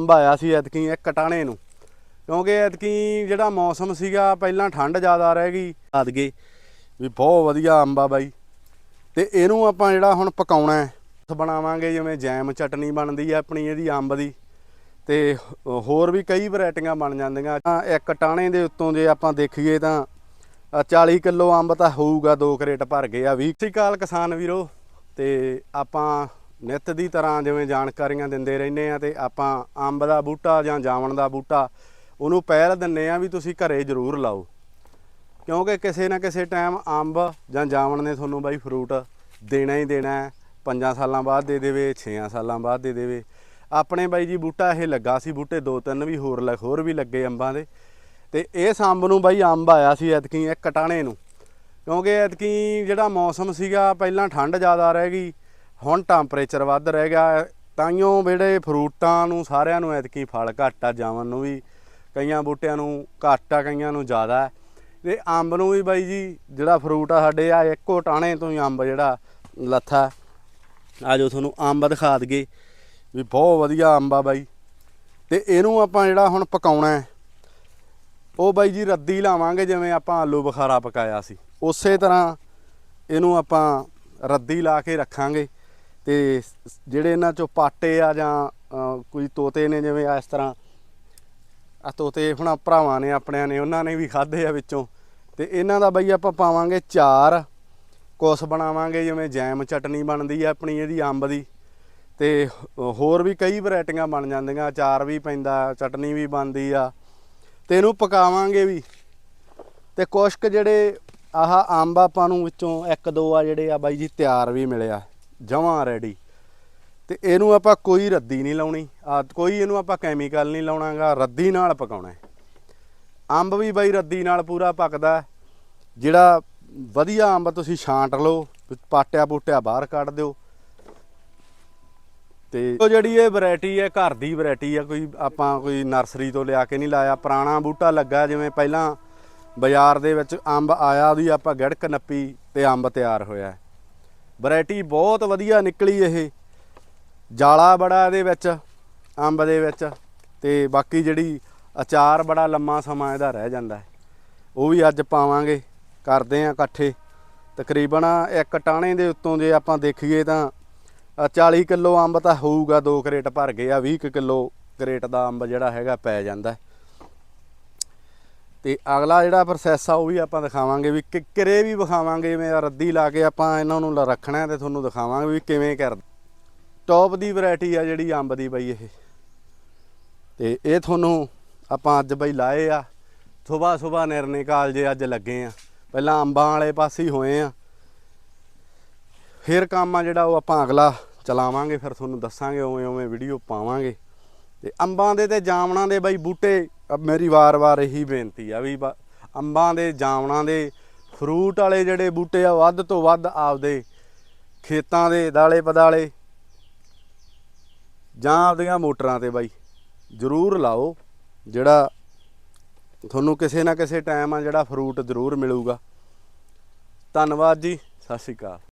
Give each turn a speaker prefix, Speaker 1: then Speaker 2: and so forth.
Speaker 1: ਸੰਭਾਇਆ ਸੀ ਐਤਕੀ ਇੱਕ ਕਟਾਣੇ ਨੂੰ। ਕਿਉਂਕਿ ਐਤਕੀ ਜਿਹੜਾ ਮੌਸਮ ਸੀਗਾ ਪਹਿਲਾਂ ਠੰਡ ਜ਼ਿਆਦਾ ਰਹਿ ਗਈ। ਆਦ ਗਏ ਵੀ ਬਹੁਤ ਵਧੀਆ ਅੰਬ ਆ ਬਾਈ। ਤੇ ਇਹਨੂੰ ਆਪਾਂ ਜਿਹੜਾ ਹੁਣ ਪਕਾਉਣਾ ਹੈ ਬਣਾਵਾਂਗੇ ਜਿਵੇਂ ਜੈਮ ਚਟਨੀ ਬਣਦੀ ਹੈ ਆਪਣੀ ਇਹਦੀ ਅੰਬ ਦੀ। ਤੇ ਹੋਰ ਵੀ ਕਈ ਵੈਰਾਈਟੀਆਂ ਬਣ ਜਾਂਦੀਆਂ। ਤਾਂ ਇੱਕ ਟਾਣੇ ਦੇ ਉੱਤੋਂ ਜੇ ਆਪਾਂ ਦੇਖੀਏ ਤਾਂ ਅ, 40 ਕਿਲੋ ਅੰਬ ਤਾਂ ਹੋਊਗਾ ਦੋ ਕਰੇਟ ਭਰ ਗਏ ਆ। 20 ਸਤਿ ਸ਼੍ਰੀ ਅਕਾਲ ਕਿਸਾਨ ਵੀਰੋ। ਤੇ ਆਪਾਂ ਨਿੱਤ ਦੀ ਤਰ੍ਹਾਂ ਜਿਵੇਂ ਜਾਣਕਾਰੀਆਂ ਦਿੰਦੇ ਰਹਿੰਦੇ ਆ ਤੇ ਆਪਾਂ ਅੰਬ ਦਾ ਬੂਟਾ ਜਾਂ ਜਾਮਣ ਦਾ ਬੂਟਾ, ਉਹਨੂੰ ਪਹਿਲ ਦਿੰਨੇ ਆ ਵੀ ਤੁਸੀਂ ਘਰੇ ਜ਼ਰੂਰ ਲਾਓ। ਕਿਉਂਕਿ ਕਿਸੇ ਨਾ ਕਿਸੇ ਟਾਈਮ ਅੰਬ ਜਾਂ ਜਾਮਣ ਨੇ ਤੁਹਾਨੂੰ ਬਾਈ ਫਰੂਟ ਦੇਣਾ ਹੀ ਦੇਣਾ ਹੈ। 5 ਸਾਲਾਂ ਬਾਅਦ ਦੇ ਦੇਵੇ 6 ਸਾਲਾਂ ਬਾਅਦ ਦੇ ਦੇਵੇ। ਆਪਣੇ ਬਾਈ ਜੀ ਬੂਟਾ ਇਹ ਲੱਗਾ ਸੀ, ਬੂਟੇ ਦੋ ਤਿੰਨ ਵੀ ਹੋਰ ਲ- ਹੋਰ ਵੀ ਲੱਗੇ ਅੰਬਾਂ ਦੇ। ਤੇ ਇਸ ਅੰਬ ਨੂੰ ਬਾਈ ਅੰਬ ਆਇਆ ਸੀ ਐਤਕੀ ਇੱਕ ਕਟਾਣੇ ਨੂੰ। ਕਿਉਂਕਿ ਐਤਕੀ ਜਿਹੜਾ ਮੌਸਮ ਸੀਗਾ, ਪਹਿਲਾਂ ਠੰਡ ਜ਼ਿਆਦਾ ਰਹਿ ਗਈ। ਹੁਣ ਟੈਂਪਰੇਚਰ ਵੱਧ ਰਹਿ ਗਿਆ ਤਾਈਓ ਜਿਹੜੇ ਫਰੂਟਾਂ ਨੂੰ ਸਾਰਿਆਂ ਨੂੰ ਐਤਕੀ ਫਲ ਘੱਟ ਆ ਜਾਮਨ ਨੂੰ ਵੀ ਕਈਆਂ ਬੂਟਿਆਂ ਨੂੰ ਘੱਟ ਆ, ਕਈਆਂ ਨੂੰ ਜ਼ਿਆਦਾ ਹੈ ਤੇ ਅੰਬ ਨੂੰ ਵੀ ਬਾਈ ਜੀ, ਜਿਹੜਾ ਫਰੂਟ ਆ ਸਾਡੇ ਆ, ਇੱਕੋ ਟਾਣੇ ਤੋਂ ਹੀ ਅੰਬ ਜਿਹੜਾ ਲੱਥਾ ਆ। ਜੋ ਤੁਹਾਨੂੰ ਅੰਬ ਦਿਖਾ ਦਈਏ, ਵੀ ਬਹੁਤ ਵਧੀਆ ਅੰਬ ਆ ਬਾਈ। ਤੇ ਇਹਨੂੰ ਆਪਾਂ ਜਿਹੜਾ ਹੁਣ ਪਕਾਉਣਾ ਉਹ ਬਾਈ ਜੀ ਰੱਦੀ ਲਾਵਾਂਗੇ, ਜਿਵੇਂ ਆਪਾਂ ਆਲੂ ਬੁਖਾਰਾ ਪਕਾਇਆ ਸੀ। ਉਸੇ ਤਰ੍ਹਾਂ ਇਹਨੂੰ ਆਪਾਂ ਰੱਦੀ ਲਾ ਕੇ ਰੱਖਾਂਗੇ। ਤੇ ਜਿਹੜੇ ਇਹਨਾਂ ਚੋਂ ਪਾਟੇ ਆ ਜਾਂ ਕੋਈ ਤੋਤੇ ਨੇ ਜਿਵੇਂ ਇਸ ਤਰ੍ਹਾਂ, ਆ ਤੋਤੇ ਹੁਣ ਭਰਾਵਾਂ ਨੇ ਆਪਣਿਆਂ ਨੇ, ਉਹਨਾਂ ਨੇ ਵੀ ਖਾਦੇ ਆ ਵਿੱਚੋਂ। ਤੇ ਇਹਨਾਂ ਦਾ ਬਈ ਆਪਾਂ ਪਾਵਾਂਗੇ ਚਾਰ, ਕੁਸ ਬਣਾਵਾਂਗੇ ਜਿਵੇਂ ਜੈਮ ਚਟਨੀ ਬਣਦੀ ਆ ਆਪਣੀ ਇਹਦੀ, ਅੰਬ ਦੀ। ਤੇ ਹੋਰ ਵੀ ਕਈ ਵੈਰਾਈਟੀਆਂ ਬਣ ਜਾਂਦੀਆਂ, ਅਚਾਰ ਵੀ ਪੈਂਦਾ, ਚਟਨੀ ਵੀ ਬਣਦੀ ਆ। ਤੇ ਇਹਨੂੰ ਪਕਾਵਾਂਗੇ ਵੀ। ਤੇ ਕੁਛ ਕੁ ਜਿਹੜੇ ਆਹ ਅੰਬ ਆਪਾਂ ਨੂੰ ਵਿੱਚੋਂ ਇੱਕ ਦੋ ਆ ਜਿਹੜੇ ਆ ਬਾਈ ਜੀ ਤਿਆਰ ਵੀ ਮਿਲਿਆ ਜਮਾਂ ਰੈਡੀ ਤੇ ਇਹਨੂੰ ਆਪਾਂ ਕੋਈ ਰੱਦੀ ਨਹੀਂ ਲਾਉਣੀ। ਆ ਕੋਈ ਇਹਨੂੰ ਆਪਾਂ ਕੈਮੀਕਲ ਨਹੀਂ ਲਾਉਣਾਗਾ, ਰੱਦੀ ਨਾਲ ਪਕਾਉਣਾ। ਅੰਬ ਵੀ ਬਾਈ ਰੱਦੀ ਨਾਲ ਪੂਰਾ ਪੱਕਦਾ। ਜਿਹੜਾ ਵਧੀਆ ਅੰਬ ਤੁਸੀਂ ਛਾਂਟ ਲਓ, ਪਾਟਿਆ ਪੂਟਿਆ ਬਾਹਰ ਕੱਢ ਦਿਓ। ਤੇ ਉਹ ਜਿਹੜੀ ਇਹ ਵੈਰਾਈਟੀ ਹੈ, ਘਰ ਦੀ ਵੈਰਾਈਟੀ ਹੈ, ਕੋਈ ਆਪਾਂ ਕੋਈ ਨਰਸਰੀ ਤੋਂ ਲਿਆ ਕੇ ਨਹੀਂ ਲਾਇਆ। ਪੁਰਾਣਾ ਬੂਟਾ ਲੱਗਾ, ਜਿਵੇਂ ਪਹਿਲਾਂ ਬਾਜ਼ਾਰ ਦੇ ਵਿੱਚ ਅੰਬ ਆਇਆ, ਉਹਦੀ ਆਪਾਂ ਗੜਕ ਨੱਪੀ ਤੇ ਅੰਬ ਤਿਆਰ ਹੋਇਆ। ਵੈਰਾਈਟੀ ਬਹੁਤ ਵਧੀਆ ਨਿਕਲੀ ਇਹ। ਜਾਲਾ ਬੜਾ ਇਹਦੇ ਵਿੱਚ ਅੰਬ ਦੇ ਵਿੱਚ ਤੇ ਬਾਕੀ ਜਿਹੜੀ ਅਚਾਰ ਬੜਾ ਲੰਮਾ ਸਮਾਂ ਇਹਦਾ ਰਹਿ ਜਾਂਦਾ ਹੈ। ਉਹ ਵੀ ਅੱਜ ਪਾਵਾਂਗੇ ਕਰਦੇ ਆ ਇਕੱਠੇ। ਤਕਰੀਬਨ ਇੱਕ ਟਾਣੇ ਦੇ ਉੱਤੋਂ ਜੇ ਆਪਾਂ ਦੇਖੀਏ ਤਾਂ ਅ, 40 ਕਿਲੋ ਅੰਬ ਤਾਂ ਹੋਊਗਾ ਦੋ ਕਰੇਟ ਭਰ ਗਏ ਆ 20 ਕਿਲੋ ਕਰੇਟ ਦਾ ਅੰਬ ਜਿਹੜਾ ਹੈਗਾ ਪੈ ਜਾਂਦਾ ਤੇ ਅਗਲਾ ਜਿਹੜਾ ਪ੍ਰੋਸੈਸ ਆ, ਉਹ ਵੀ ਆਪਾਂ ਦਿਖਾਵਾਂਗੇ ਵੀ ਕਿ- ਕਿਰੇ ਵੀ ਵਿਖਾਵਾਂਗੇ ਮੇਰਾ ਰੱਦੀ ਲਾ ਕੇ ਆਪਾਂ ਇਹਨਾਂ ਨੂੰ ਰੱਖਣਾ ਹੈ ਤੇ ਤੁਹਾਨੂੰ ਦਿਖਾਵਾਂਗੇ ਵੀ ਕਿਵੇਂ ਕਰ ਟੌਪ ਦੀ ਵੈਰਾਈਟੀ ਆ ਜਿਹੜੀ ਅੰਬ ਦੀ ਬਈ ਇਹ। ਤੇ ਇਹ ਤੁਹਾਨੂੰ ਆਪਾਂ ਅੱਜ ਬਈ ਲਾਏ ਆ। ਸਵੇਰ ਸਵੇਰ ਨਿਰਣੇ ਕਾਲਜੇ ਅੱਜ ਲੱਗੇ ਆ। ਪਹਿਲਾਂ ਅੰਬਾਂ ਵਾਲੇ ਪਾਸੇ ਹੀ ਹੋਏ ਆ। ਫਿਰ ਕੰਮ ਆ ਜਿਹੜਾ, ਉਹ ਆਪਾਂ ਅਗਲਾ ਚਲਾਵਾਂਗੇ, ਫਿਰ ਤੁਹਾਨੂੰ ਦੱਸਾਂਗੇ ਉਵੇਂ ਉਵੇਂ ਵੀਡੀਓ ਪਾਵਾਂਗੇ। ਤੇ ਅੰਬਾਂ ਦੇ ਤੇ ਜਾਮਣਾਂ ਦੇ ਬਾਈ ਬੂਟੇ ਮੇਰੀ ਵਾਰ-ਵਾਰ ਇਹੀ ਬੇਨਤੀ ਆ ਵੀ ਅੰਬਾਂ ਦੇ, ਜਾਮਣਾਂ ਦੇ ਫਰੂਟ ਵਾਲੇ ਜਿਹੜੇ ਬੂਟੇ ਆ, ਵੱਧ ਤੋਂ ਵੱਧ ਆਪਦੇ ਖੇਤਾਂ ਦੇ ਦਾਲੇ ਪਦਾਲੇ ਜਾਂ ਆਪਦੀਆਂ ਮੋਟਰਾਂ ਤੇ ਬਾਈ ਜ਼ਰੂਰ ਲਾਓ, ਜਿਹੜਾ ਤੁਹਾਨੂੰ ਕਿਸੇ ਨਾ ਕਿਸੇ ਟਾਈਮ ਆ ਜਿਹੜਾ ਫਰੂਟ ਜ਼ਰੂਰ ਮਿਲੂਗਾ। ਧੰਨਵਾਦ ਜੀ, ਸਤਿ ਸ਼੍ਰੀ ਅਕਾਲ।